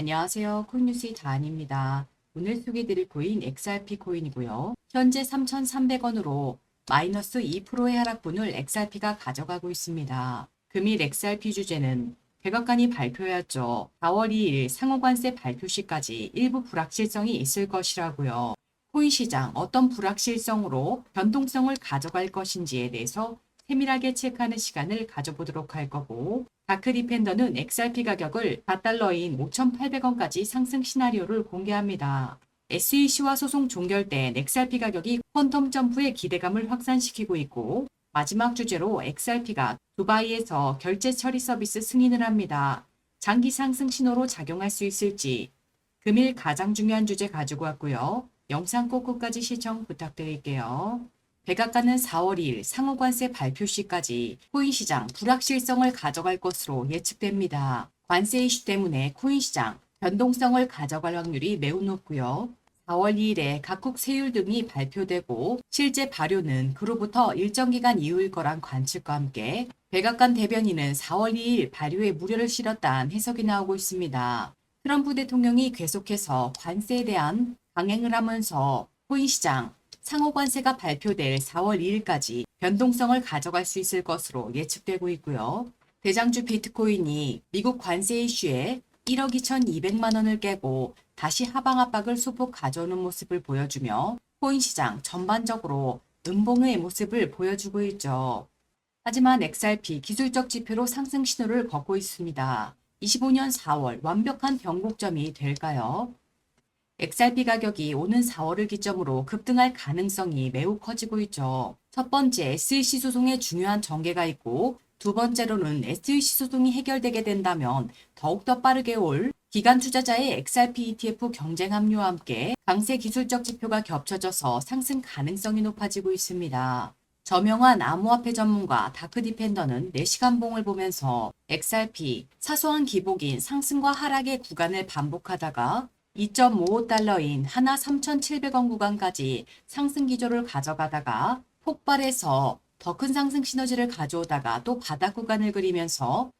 안녕하세요. 코인뉴스의 다한입니다. 오늘 소개드릴 코인 XRP 코인이고요. 현재 3,300원으로 마이너스 2%의 하락분을 XRP가 가져가고 있습니다. 금일 XRP 주제는 백악관이 발표했죠. 4월 2일 상호관세 발표 시까지 일부 불확실성이 있을 것이라고요. 코인 시장 어떤 불확실성으로 변동성을 가져갈 것인지에 대해서 세밀하게 체크하는 시간을 가져보도록 할 거고 다크 디펜더는 XRP 가격을 4달러인 5,800원까지 상승 시나리오를 공개합니다. SEC와 소송 종결된 XRP 가격이 퀀텀 점프의 기대감을 확산시키고 있고 마지막 주제로 XRP가 두바이에서 결제 처리 서비스 승인을 합니다. 장기 상승 신호로 작용할 수 있을지 금일 가장 중요한 주제 가지고 왔고요. 영상 꼭 끝까지 시청 부탁드릴게요. 백악관은 4월 2일 상호관세 발표 시까지 코인 시장 불확실성을 가져갈 것으로 예측됩니다. 관세 이슈 때문에 코인 시장 변동성을 가져갈 확률이 매우 높고요. 4월 2일에 각국 세율 등이 발표되고 실제 발효는 그로부터 일정 기간 이후일 거란 관측과 함께 백악관 대변인은 4월 2일 발효에 무료를 실었다는 해석이 나오고 있습니다. 트럼프 대통령이 계속해서 관세에 대한 강행을 하면서 코인 시장 상호관세가 발표될 4월 2일까지 변동성을 가져갈 수 있을 것으로 예측되고 있고요. 대장주 비트코인이 미국 관세 이슈에 1억 2,200만 원을 깨고 다시 하방 압박을 소폭 가져오는 모습을 보여주며 코인 시장 전반적으로 음봉의 모습을 보여주고 있죠. 하지만 XRP 기술적 지표로 상승 신호를 걷고 있습니다. 25년 4월 완벽한 변곡점이 될까요? XRP 가격이 오는 4월을 기점으로 급등할 가능성이 매우 커지고 있죠. 첫 번째 SEC 소송에 중요한 전개가 있고 두 번째로는 SEC 소송이 해결되게 된다면 더욱더 빠르게 올 기간 투자자의 XRP ETF 경쟁 합류와 함께 강세 기술적 지표가 겹쳐져서 상승 가능성이 높아지고 있습니다. 저명한 암호화폐 전문가 다크 디펜더는 4시간 봉을 보면서 XRP 사소한 기복인 상승과 하락의 구간을 반복하다가 2.55달러인 하나 3,700원 구간까지 상승 기조를 가져가다가 폭발해서 더 큰 상승 시너지를 가져오다가 또 바닥 구간을 그리면서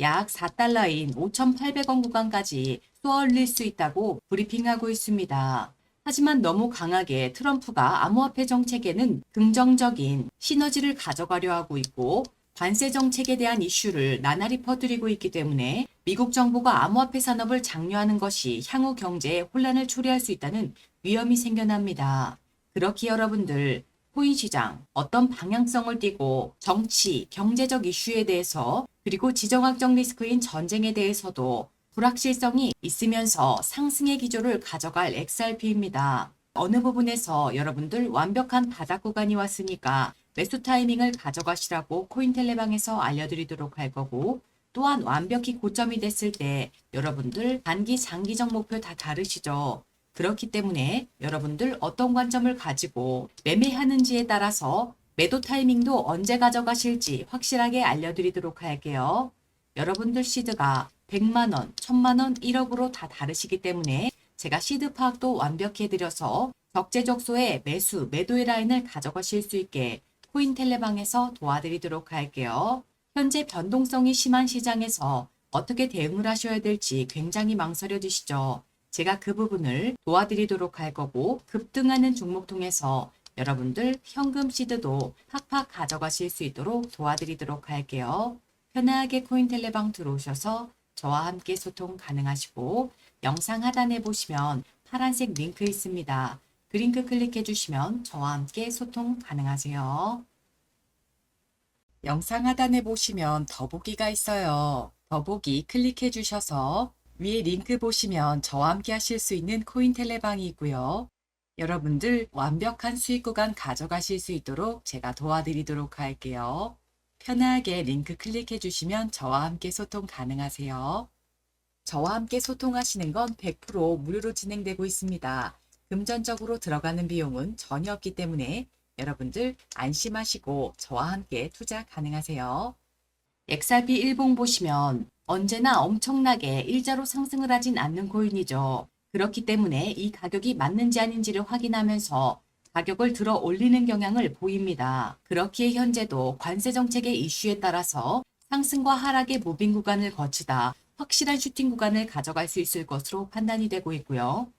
약 4달러인 5,800원 구간까지 쏘아올릴 수 있다고 브리핑하고 있습니다. 하지만 너무 강하게 트럼프가 암호화폐 정책에는 긍정적인 시너지를 가져가려 하고 있고 관세 정책에 대한 이슈를 나날이 퍼뜨리고 있기 때문에 미국 정부가 암호화폐 산업을 장려하는 것이 향후 경제에 혼란을 초래할 수 있다는 위험이 생겨납니다. 그렇기에 여러분들 코인 시장 어떤 방향성을 띠고 정치, 경제적 이슈에 대해서 그리고 지정학적 리스크인 전쟁에 대해서도 불확실성이 있으면서 상승의 기조를 가져갈 XRP입니다. 어느 부분에서 여러분들 완벽한 바닥 구간이 왔으니까 매수 타이밍을 가져가시라고 코인텔레방에서 알려드리도록 할 거고 또한 완벽히 고점이 됐을 때 여러분들 단기 장기적 목표 다 다르시죠. 그렇기 때문에 여러분들 어떤 관점을 가지고 매매하는지에 따라서 매도 타이밍도 언제 가져가실지 확실하게 알려드리도록 할게요. 여러분들 시드가 100만원, 1000만원, 1억으로 다 다르시기 때문에 제가 시드 파악도 완벽히 해드려서 적재적소에 매수, 매도의 라인을 가져가실 수 있게 코인텔레방에서 도와드리도록 할게요. 현재 변동성이 심한 시장에서 어떻게 대응을 하셔야 될지 굉장히 망설여지시죠. 제가 그 부분을 도와드리도록 할 거고 급등하는 종목 통해서 여러분들 현금 시드도 팍팍 가져가실 수 있도록 도와드리도록 할게요. 편하게 코인텔레방 들어오셔서 저와 함께 소통 가능하시고 영상 하단에 보시면 파란색 링크 있습니다. 그 링크 클릭해 주시면 저와 함께 소통 가능하세요. 영상 하단에 보시면 더보기가 있어요. 더보기 클릭해 주셔서 위에 링크 보시면 저와 함께 하실 수 있는 코인텔레방이 있고요. 여러분들 완벽한 수익 구간 가져가실 수 있도록 제가 도와드리도록 할게요. 편하게 링크 클릭해 주시면 저와 함께 소통 가능하세요. 저와 함께 소통하시는 건 100% 무료로 진행되고 있습니다. 금전적으로 들어가는 비용은 전혀 없기 때문에 여러분들 안심하시고 저와 함께 투자 가능하세요. XRP 일봉 보시면 언제나 엄청나게 일자로 상승을 하진 않는 코인이죠. 그렇기 때문에 이 가격이 맞는지 아닌지를 확인하면서 가격을 들어 올리는 경향을 보입니다. 그렇기에 현재도 관세 정책의 이슈에 따라서 상승과 하락의 무빙 구간을 거치다 확실한 슈팅 구간을 가져갈 수 있을 것으로 판단이 되고 있고요.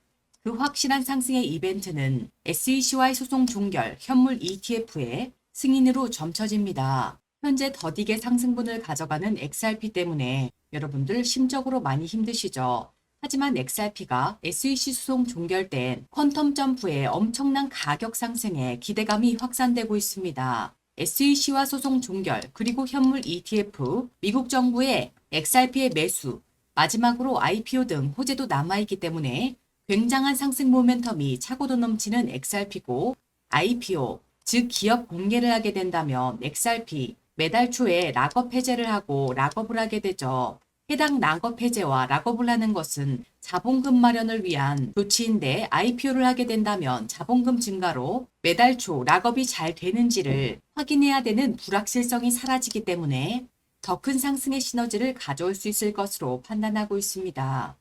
그 확실한 상승의 이벤트는 SEC와의 소송 종결 현물 ETF의 승인으로 점쳐집니다. 현재 더디게 상승분을 가져가는 XRP 때문에 여러분들 심적으로 많이 힘드시죠. 하지만 XRP가 SEC 소송 종결된 퀀텀 점프의 엄청난 가격 상승에 기대감이 확산되고 있습니다. SEC와 소송 종결, 그리고 현물 ETF, 미국 정부의 XRP의 매수, 마지막으로 IPO 등 호재도 남아있기 때문에 굉장한 상승 모멘텀이 차고도 넘치는 XRP고 IPO, 즉 기업 공개를 하게 된다면 XRP 매달 초에 락업 해제를 하고 락업을 하게 되죠. 해당 락업 해제와 락업을 하는 것은 자본금 마련을 위한 조치인데 IPO를 하게 된다면 자본금 증가로 매달 초 락업이 잘 되는지를 확인해야 되는 불확실성이 사라지기 때문에 더 큰 상승의 시너지를 가져올 수 있을 것으로 판단하고 있습니다.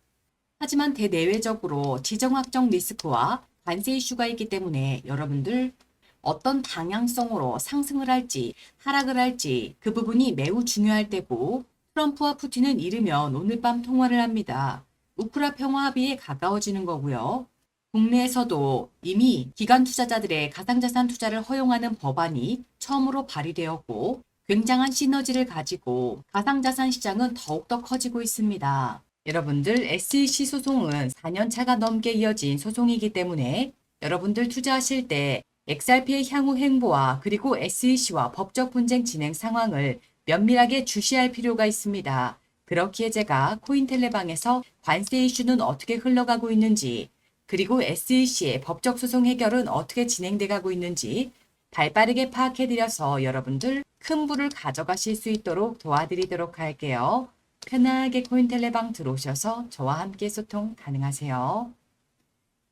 하지만 대내외적으로 지정학적 리스크와 관세 이슈가 있기 때문에 여러분들 어떤 방향성으로 상승을 할지 하락을 할지 그 부분이 매우 중요할 때고 트럼프와 푸틴은 이르면 오늘 밤 통화를 합니다. 우크라 평화 합의에 가까워지는 거고요. 국내에서도 이미 기관 투자자들의 가상자산 투자를 허용하는 법안이 처음으로 발의되었고 굉장한 시너지를 가지고 가상자산 시장은 더욱더 커지고 있습니다. 여러분들 SEC 소송은 4년차가 넘게 이어진 소송이기 때문에 여러분들 투자하실 때 XRP의 향후 행보와 그리고 SEC와 법적 분쟁 진행 상황을 면밀하게 주시할 필요가 있습니다. 그렇기에 제가 코인텔레방에서 관세 이슈는 어떻게 흘러가고 있는지 그리고 SEC의 법적 소송 해결은 어떻게 진행돼 가고 있는지 발빠르게 파악해드려서 여러분들 큰 부를 가져가실 수 있도록 도와드리도록 할게요. 편하게 코인텔레방 들어오셔서 저와 함께 소통 가능하세요.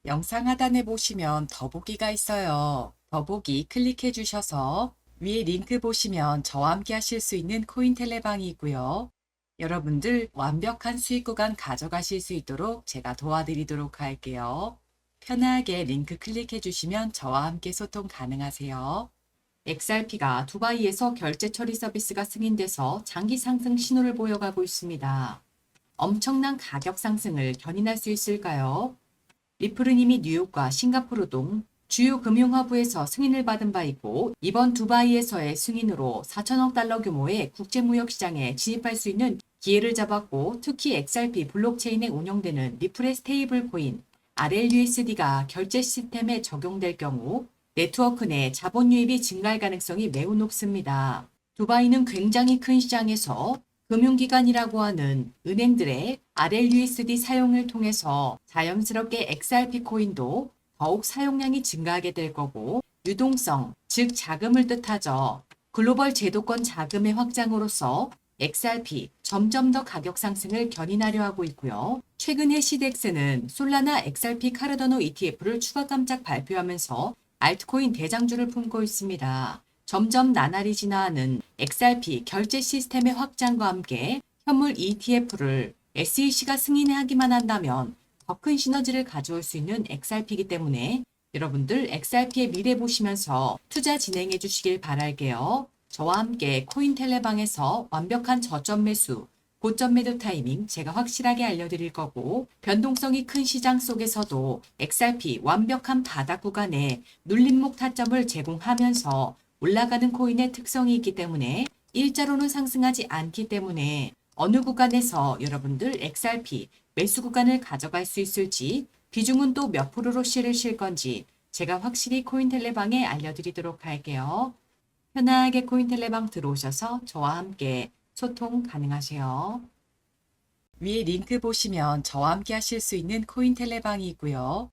영상 하단에 보시면 더보기가 있어요. 더보기 클릭해 주셔서 위에 링크 보시면 저와 함께 하실 수 있는 코인텔레방이 있고요. 여러분들 완벽한 수익 구간 가져가실 수 있도록 제가 도와드리도록 할게요. 편하게 링크 클릭해 주시면 저와 함께 소통 가능하세요. XRP가 두바이에서 결제 처리 서비스가 승인돼서 장기 상승 신호를 보여가고 있습니다. 엄청난 가격 상승을 견인할 수 있을까요? 리플은 이미 뉴욕과 싱가포르 등 주요 금융허브에서 승인을 받은 바 있고 이번 두바이에서의 승인으로 4천억 달러 규모의 국제무역시장에 진입할 수 있는 기회를 잡았고 특히 XRP 블록체인에 운영되는 리플의 스테이블 코인 RLUSD가 결제 시스템에 적용될 경우 네트워크 내 자본 유입이 증가할 가능성이 매우 높습니다. 두바이는 굉장히 큰 시장에서 금융기관이라고 하는 은행들의 RLUSD 사용을 통해서 자연스럽게 XRP 코인도 더욱 사용량이 증가하게 될 거고 유동성, 즉 자금을 뜻하죠. 글로벌 제도권 자금의 확장으로서 XRP 점점 더 가격 상승을 견인하려 하고 있고요. 최근 해 시덱스는 솔라나 XRP 카르더노 ETF를 추가 깜짝 발표하면서 알트코인 대장주를 품고 있습니다. 점점 나날이 지나는 XRP 결제 시스템의 확장과 함께 현물 ETF를 SEC가 승인하기만 한다면 더 큰 시너지를 가져올 수 있는 XRP이기 때문에 여러분들 XRP의 미래 보시면서 투자 진행해 주시길 바랄게요. 저와 함께 코인텔레방에서 완벽한 저점 매수, 고점 매도 타이밍 제가 확실하게 알려드릴 거고 변동성이 큰 시장 속에서도 XRP 완벽한 바닥 구간에 눌림목 타점을 제공하면서 올라가는 코인의 특성이 있기 때문에 일자로는 상승하지 않기 때문에 어느 구간에서 여러분들 XRP 매수 구간을 가져갈 수 있을지 비중은 또 몇 프로로 실으실 건지 제가 확실히 코인텔레방에 알려드리도록 할게요. 편하게 코인텔레방 들어오셔서 저와 함께 소통 가능하세요. 위에 링크 보시면 저와 함께 하실 수 있는 코인 텔레방이 있고요.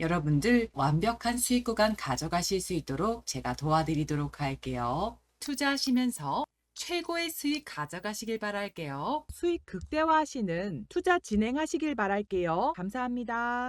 여러분들 완벽한 수익 구간 가져가실 수 있도록 제가 도와드리도록 할게요. 투자하시면서 최고의 수익 가져가시길 바랄게요. 수익 극대화하시는 투자 진행하시길 바랄게요. 감사합니다.